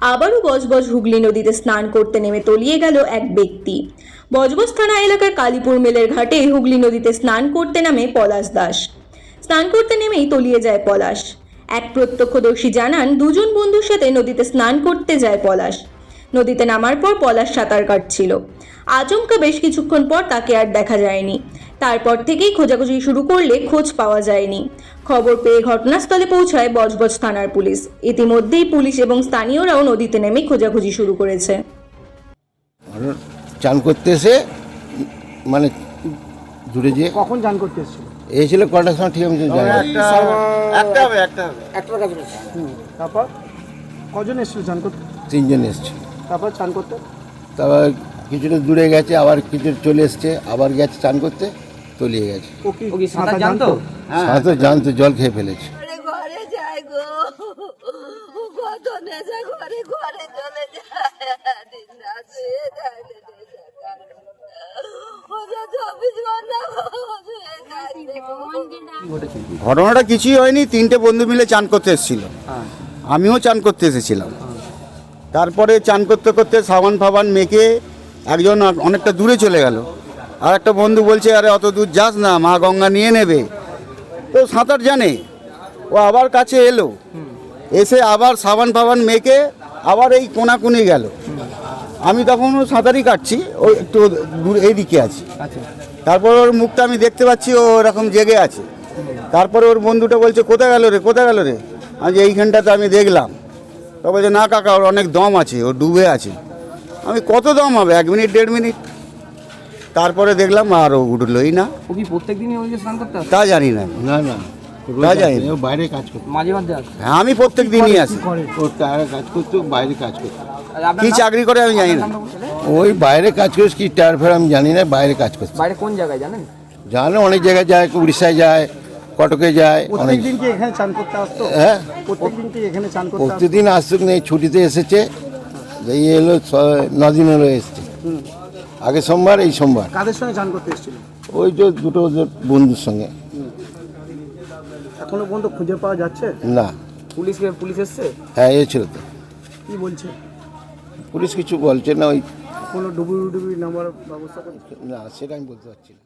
আবারও বজবজ হুগলি নদীতে স্নান করতে নেমে তলিয়ে গেল এক ব্যক্তি। বজবজ থানা এলাকার কালীপুর মেলের ঘাটে হুগলি নদীতে স্নান করতে নামে পলাশ দাস। স্নান করতে নেমেই তলিয়ে যায় পলাশ। এক প্রত্যক্ষদর্শী জানান, দুজন বন্ধুর সাথে নদীতে স্নান করতে যায় পলাশ। নদীতে নামার পর পলাশ সাঁতার কাটছিল। আচমকা বেশ কিছুক্ষণ পর তাকে আর দেখা যায়নি। তারপর থেকেই খোঁজাখুঁজি শুরু করলে খোঁজ পাওয়া যায়নি। খবর পেয়ে ঘটনাস্থলে পৌঁছায় বজবজ থানার পুলিশ। ইতিমধ্যেই পুলিশ এবং স্থানীয়রাও নদীতে নেমে খোঁজাখুঁজি শুরু করেছে। চান করতে এসে মানে দূরে যে কখন চান করতে এসেছিল? এই ছিল কটার সময় ঠিক আমি জানি না। একটা হবে একটা হবে। হুম তারপর? কজন এসেছিল চান করতে? তিনজন এসছে তারপর চান করতে? তারপর কিছুটা দূরে গেছে আবার কিছু চলে এসছে আবার গেছে চান করতে। তলিয়ে গেছে। ও কি সাঁতার জানতো? সাঁতো জানতো জল খেয়ে ফেলেছে। ঘরে ঘরে যায় গো। কত নেশা ঘরে ঘরে চলে যায়। দিন রাত শুয়ে যায় রে নেশা করে। ও যে চব্বিশ ঘণ্টা শুয়ে যায় রে। ঘটনাটা কিছুই হয়নি তিনটে বন্ধু মিলে চান করতে এসেছিল। আমিও চান করতে এসেছিলাম। তারপরে চান করতে করতে সাবান ফাবান মেখে একজন অনেকটা দূরে চলে গেল। আর একটা বন্ধু বলছে আরে অত দূর যাস না মা গঙ্গা নিয়ে নেবে। তো সাঁতার জানে। ও আবার কাছে এলো। এসে আবার সাবান ফাবান মেখে আবার এই কোনাকুনি গেল। আমি তখন সাঁতারই কাটছি ও একটু দূর এইদিকে আছি। তারপর ওর মুখটা আমি দেখতে পাচ্ছি ও এরকম জেগে আছে। তারপরে ওর বন্ধুটা বলছে কোথায় গেল রে কোথায় গেল রে? আমি যে এইখানটাতে আমি দেখলাম। তো বলছে না কাকা ওর অনেক দম আছে ও ডুবে আছে। আমি কত দম হবে? এক মিনিট দেড় মিনিট? তারপরে দেখলাম আর ও উঠলোই না। ও কি প্রত্যেক দিনই ওই যে স্নান করতে আসে? তা জানি না। না না। তা জানি না। ও বাইরে কাজ করতো মাঝে মাঝে আসে? হ্যাঁ আমি প্রত্যেক দিনই আসি। ও কাজ করতো বাইরে কাজ করতো আর আপনার কি নাম? চাকরি করে আমি জানি না। নামটা। ওই বাইরে কাজ করিস কি টায়ার ফের আমি জানি না বাইরে কাজ করছে বাইরে কোন জায়গায় জানেন? জানো অনেক জায়গায় যায় উড়িষ্যায় যায় কটকে যায় অনেক প্রত্যেকদিন কি এখানে চান করতে আসতো? হ্যাঁ। প্রত্যেকদিন কি এখানে চান করতে আসতো? প্রতিদিন আসুক নেই ছুটিতে এসেছে এই এলো ছ- নদিন হলো এসছে। আগে সোমবার এই সোমবার। কাদের সঙ্গে চান করতে এসেছিল? ওই যে দুটো বন্ধুর সঙ্গে। এখনও পর্যন্ত খুঁজে পাওয়া যাচ্ছে? না। পুলিশ পুলিশ এসছে? হ্যাঁ এসেছিল তো। কি বলছে? পুলিশ কিছু বলছে না ওই কোনো ডুবুরি ডুবুরি নামার ব্যবস্থা করছে? না সেটা আমি বলতে পারছি না।